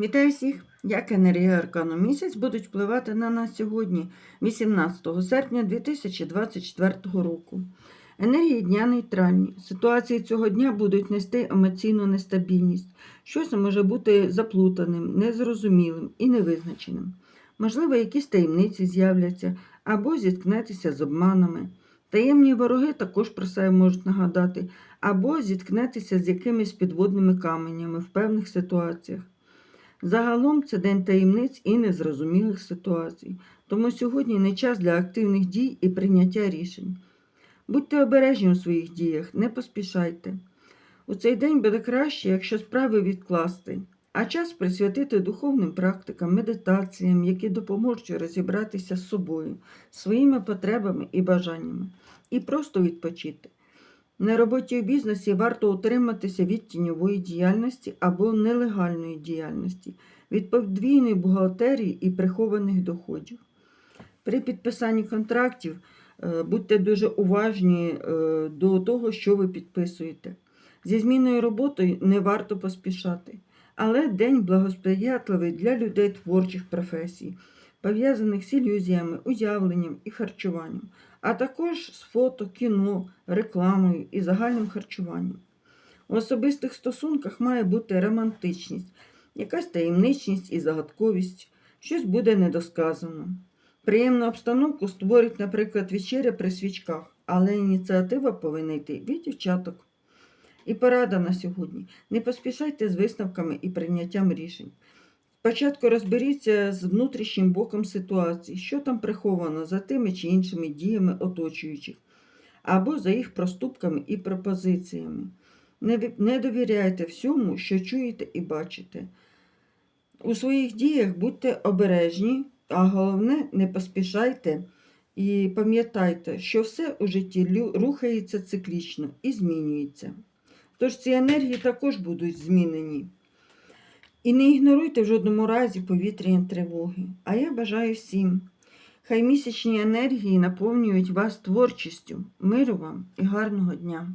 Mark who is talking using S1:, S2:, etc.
S1: Вітаю всіх! Як енергія аркану місяць будуть впливати на нас сьогодні, 18 серпня 2024 року. Енергії дня нейтральні. Ситуації цього дня будуть нести емоційну нестабільність. Щось може бути заплутаним, незрозумілим і невизначеним. Можливо, якісь таємниці з'являться або зіткнетеся з обманами. Таємні вороги також про себе можуть нагадати, або зіткнетеся з якимись підводними каменями в певних ситуаціях. Загалом це день таємниць і незрозумілих ситуацій, тому сьогодні не час для активних дій і прийняття рішень. Будьте обережні у своїх діях, не поспішайте. У цей день буде краще, якщо справи відкласти, а час присвятити духовним практикам, медитаціям, які допоможуть розібратися з собою, своїми потребами і бажаннями, і просто відпочити. На роботі у бізнесі варто утриматися від тіньової діяльності або нелегальної діяльності, від подвійної бухгалтерії і прихованих доходів. При підписанні контрактів е, будьте дуже уважні е, до того, що ви підписуєте. Зі зміною роботи не варто поспішати, але день благосприятливий для людей творчих професій, пов'язаних з ілюзіями, уявленням і харчуванням а також з фото, кіно, рекламою і загальним харчуванням. У особистих стосунках має бути романтичність, якась таємничність і загадковість, щось буде недосказано. Приємну обстановку створить, наприклад, вечеря при свічках, але ініціатива повинна йти від дівчаток. І порада на сьогодні. Не поспішайте з висновками і прийняттям рішень. Спочатку розберіться з внутрішнім боком ситуації, що там приховано за тими чи іншими діями оточуючих, або за їх проступками і пропозиціями. Не, довіряйте всьому, що чуєте і бачите. У своїх діях будьте обережні, а головне, не поспішайте і пам'ятайте, що все у житті рухається циклічно і змінюється. Тож ці енергії також будуть змінені. І не ігноруйте в жодному разі повітряні тривоги. А я бажаю всім. Хай місячні енергії наповнюють вас творчістю, миру вам і гарного дня.